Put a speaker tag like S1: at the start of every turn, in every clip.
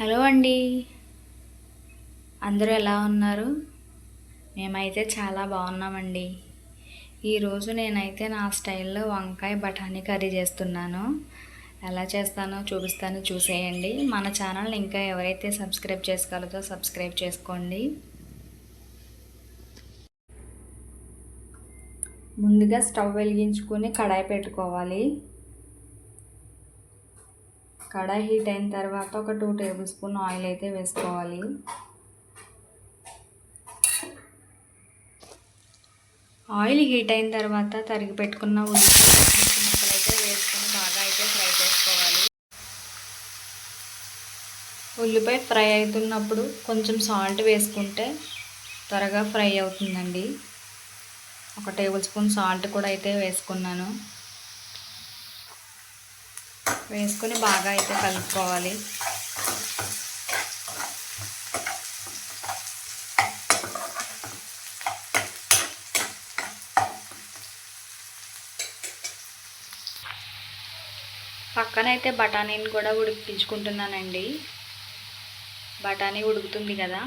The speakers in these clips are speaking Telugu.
S1: హలో అండి. అందరూ ఎలా ఉన్నారు? మేమైతే చాలా బాగున్నామండి. ఈరోజు నేనైతే నా స్టైల్లో వంకాయ బఠానీ కర్రీ చేస్తున్నాను. ఎలా చేస్తానో చూపిస్తాను చూసేయండి. మన ఛానల్ ఇంకా ఎవరైతే సబ్స్క్రైబ్ చేసుకోలేదో సబ్స్క్రైబ్ చేసుకోండి. ముందుగా స్టవ్ వెలిగించుకొని కడాయి పెట్టుకోవాలి. కడాయి హీట్ అయిన తర్వాత ఒక టూ టేబుల్ స్పూన్ ఆయిల్ అయితే వేసుకోవాలి. ఆయిల్ హీట్ అయిన తర్వాత తరిగి పెట్టుకున్న ఉల్లిపాయ ముక్కలు అయితే వేసుకొని బాగా అయితే ఫ్రై చేసుకోవాలి. ఉల్లిపాయ ఫ్రై అవుతున్నప్పుడు కొంచెం సాల్ట్ వేసుకుంటే త్వరగా ఫ్రై అవుతుందండి. ఒక టేబుల్ స్పూన్ సాల్ట్ కూడా అయితే వేసుకున్నాను. వేసుకొని బాగా అయితే కలుపుకోవాలి. పక్కనైతే బఠానీని కూడా ఉడికించుకుంటున్నానండి. బఠానీ ఉడుకుతుంది కదా.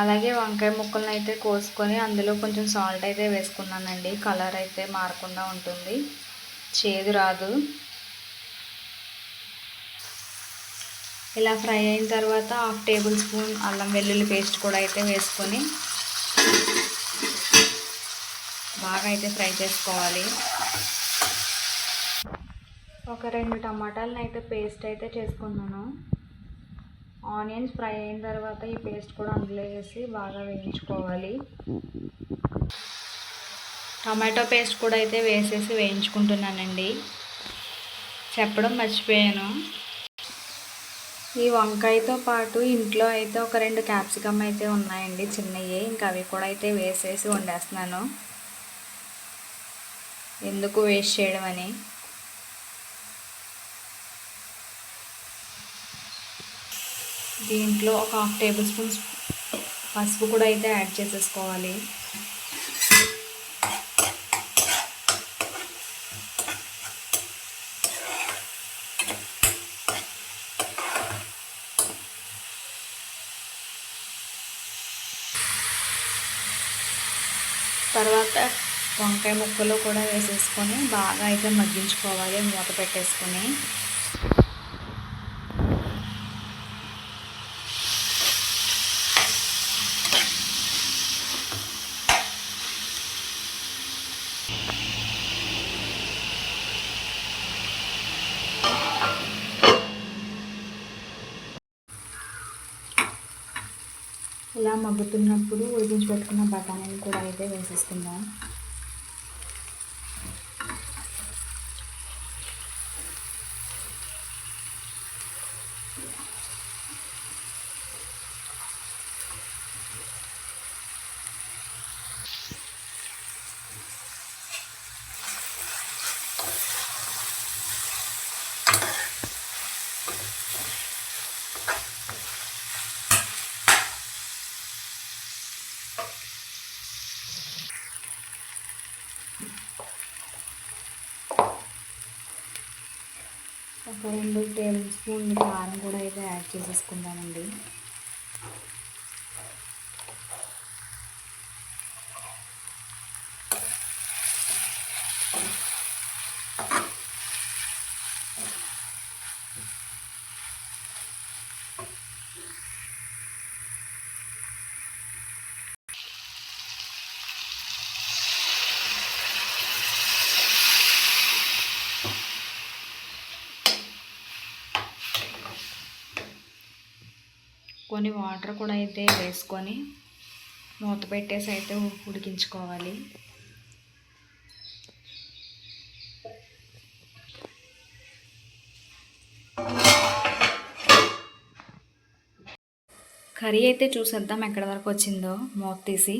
S1: అలాగే వంకాయ ముక్కలను అయితే కోసుకొని అందులో కొంచెం సాల్ట్ అయితే వేసుకున్నానండి. కలర్ అయితే మారకుండా ఉంటుంది. చేదు రాదు. ఇలా ఫ్రై అయిన తర్వాత హాఫ్ టేబుల్ స్పూన్ అల్లం వెల్లుల్లి పేస్ట్ కూడా అయితే వేసుకొని బాగా అయితే ఫ్రై చేసుకోవాలి. ఒక రెండు టమాటాలను అయితే పేస్ట్ అయితే చేసుకున్నాను. ఆనియన్స్ ఫ్రై అయిన తర్వాత ఈ పేస్ట్ కూడా అందులో వేసి బాగా వేయించుకోవాలి. టమాటో పేస్ట్ కూడా అయితే వేసేసి వేయించుకుంటున్నానండి. చెప్పడం మర్చిపోయాను. ఈ వంకాయతో పాటు ఇంట్లో అయితే ఒక రెండు క్యాప్సికమ్ అయితే ఉన్నాయండి చిన్నవి ఇంకా అవి కూడా అయితే వేసేసి వండేస్తున్నాను. ఎందుకు వేస్ట్ చేయడం అని? దీంట్లో ఒక హాఫ్ టేబుల్ స్పూన్స్ పసుపు కూడా అయితే యాడ్ చేసేసుకోవాలి. తర్వాత వంకాయ ముక్కలు కూడా వేసేసుకొని బాగా అయితే మగ్గించుకోవాలి మూత పెట్టేసుకొని. ఇలా మగ్గుతున్నప్పుడు ఉడికించి పెట్టుకున్న బఠానీని కూడా అయితే వేసేసుకుందాం. రెండు టేబుల్ స్పూన్ కారం కూడా అయితే యాడ్ చేసేసుకుందామండి. కొన్ని వాటర్ కూడా అయితే వేసుకొని మూత పెట్టేసి అయితే ఉడికించుకోవాలి. కర్రీ అయితే చూసేద్దాం ఎక్కడి వరకు వచ్చిందో మూత తీసి.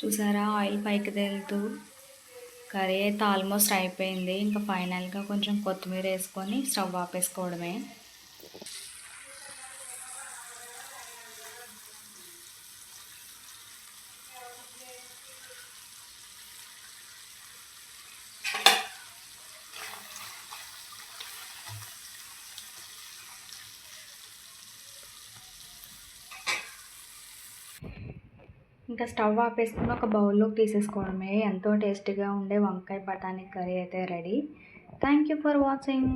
S1: చూసారా ఆయిల్ పైకి తేలుతూ కర్రీ అయితే ఆల్మోస్ట్ అయిపోయింది. ఇంకా ఫైనల్గా కొంచెం కొత్తిమీర వేసుకొని స్టవ్ ఆపేసుకోవడమే. ఇంకా స్టవ్ ఆపేసుకుని ఒక బౌల్లోకి తీసేసుకోవడమే. ఎంతో టేస్టీగా ఉండే వంకాయ బఠానీ కర్రీ అయితే ready. Thank you for watching.